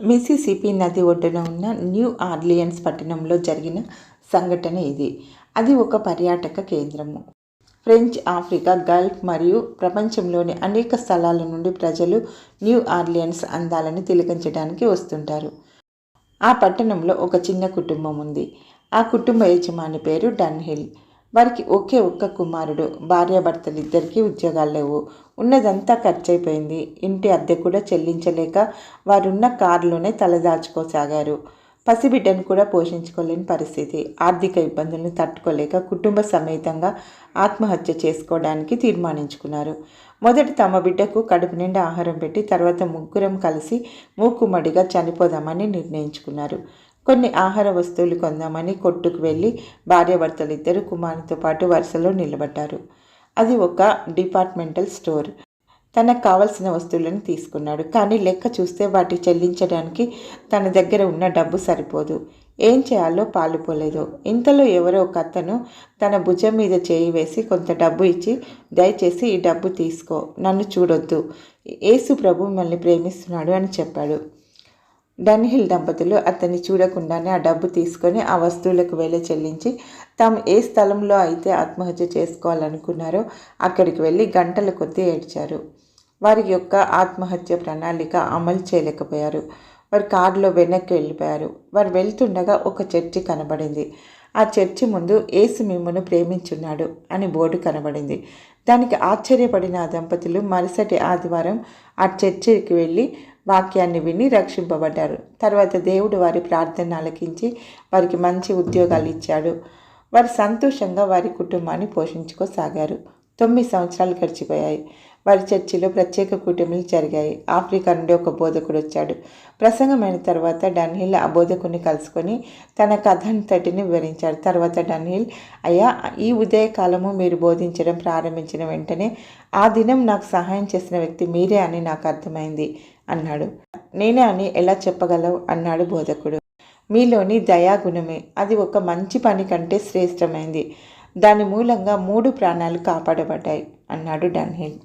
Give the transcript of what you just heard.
Mississippi నది ఒడ్డున ఉన్న న్యూ ఆర్లియన్స్ పట్టణంలో జరిగిన సంఘటన ఇది. అది ఒక పర్యాటక కేంద్రము. ఫ్రెంచ్ ఆఫ్రికా గల్ఫ్ మరియు ప్రపంచంలోని అనేక స్థలాల నుండి ప్రజలు న్యూ ఆర్లియన్స్ అందాలను తిలకించడానికి వస్తుంటారు. ఆ పట్టణంలో ఒక చిన్న కుటుంబం ఉంది. ఆ కుటుంబ యజమాని పేరు డన్హిల్. వారికి ఒకే ఒక్క కుమారుడు. భార్యాభర్తలిద్దరికీ ఉద్యోగాలు లేవు. ఉన్నదంతా ఖర్చయిపోయింది. ఇంటి అద్దె కూడా చెల్లించలేక వారున్న కారులోనే తలదాచుకోసాగారు. పసిబిడ్డను కూడా పోషించుకోలేని పరిస్థితి. ఆర్థిక ఇబ్బందులను తట్టుకోలేక కుటుంబ సమేతంగా ఆత్మహత్య చేసుకోవడానికి తీర్మానించుకున్నారు. మొదట తమ బిడ్డకు కడుపు నిండా ఆహారం పెట్టి తర్వాత ముగ్గురం కలిసి మూకుమ్మడిగా చనిపోదామని నిర్ణయించుకున్నారు. కొన్ని ఆహార వస్తువులు కొందామని కొట్టుకు వెళ్ళి భార్యాభర్తలిద్దరూ ఇద్దరు పాటు వరుసలో నిలబడ్డారు. అది ఒక డిపార్ట్మెంటల్ స్టోర్. తనకు కావలసిన వస్తువులను తీసుకున్నాడు. కానీ లెక్క చూస్తే వాటి చెల్లించడానికి తన దగ్గర ఉన్న డబ్బు సరిపోదు. ఏం చేయాలో పాలుపోలేదు ఇంతలో ఎవరో ఒక అతను తన భుజం మీద చేయి వేసి కొంత డబ్బు ఇచ్చి దయచేసి ఈ డబ్బు తీసుకో. నన్ను చూడొద్దు. యేసు ప్రభు మిమ్మల్ని ప్రేమిస్తున్నాడు అని చెప్పాడు. డన్హిల్ దంపతులు అతన్ని చూడకుండానే ఆ డబ్బు తీసుకొని ఆ వస్తువులకు వెళ్ళి చెల్లించి తాము ఏ స్థలంలో అయితే ఆత్మహత్య చేసుకోవాలనుకున్నారో అక్కడికి వెళ్ళి గంటల కొద్దీ ఏడ్చారు. వారి యొక్క ఆత్మహత్య ప్రణాళిక అమలు చేయలేకపోయారు. వారు కారులో వెనక్కి వెళ్ళిపోయారు. వారు వెళ్తుండగా ఒక చర్చి కనబడింది. ఆ చర్చి ముందు ఏసు మిమ్మను ప్రేమించున్నాడు అని బోర్డు కనబడింది. దానికి ఆశ్చర్యపడిన ఆ దంపతులు మరుసటి ఆదివారం ఆ చర్చికి వెళ్ళి వాక్యాన్ని విని రక్షింపబడ్డారు. తర్వాత దేవుడు వారి ప్రార్థన ఆలకించి వారికి మంచి ఉద్యోగాలు ఇచ్చాడు. వారు సంతోషంగా వారి కుటుంబాన్ని పోషించుకోసాగారు. తొమ్మిది సంవత్సరాలు గడిచిపోయాయి. వారి చర్చిలో ప్రత్యేక కూటమిలు జరిగాయి. ఆఫ్రికా నుండి ఒక బోధకుడు వచ్చాడు. ప్రసంగమైన తర్వాత డన్హిల్ ఆ బోధకుని కలుసుకొని తన కథంతటిని వివరించాడు. తర్వాత డన్హిల్ అయ్యా ఈ ఉదయకాలము మీరు బోధించడం ప్రారంభించిన వెంటనే ఆ దినం నాకు సహాయం చేసిన వ్యక్తి మీరే అని నాకు అర్థమైంది అన్నాడు. నేనే అని ఎలా చెప్పగలవు? అన్నాడు బోధకుడు. మీలోని దయాగుణమే అది ఒక మంచి పని కంటే శ్రేష్టమైంది. దాని మూలంగా మూడు ప్రాణాలు కాపాడబడ్డాయి అన్నాడు డన్హిల్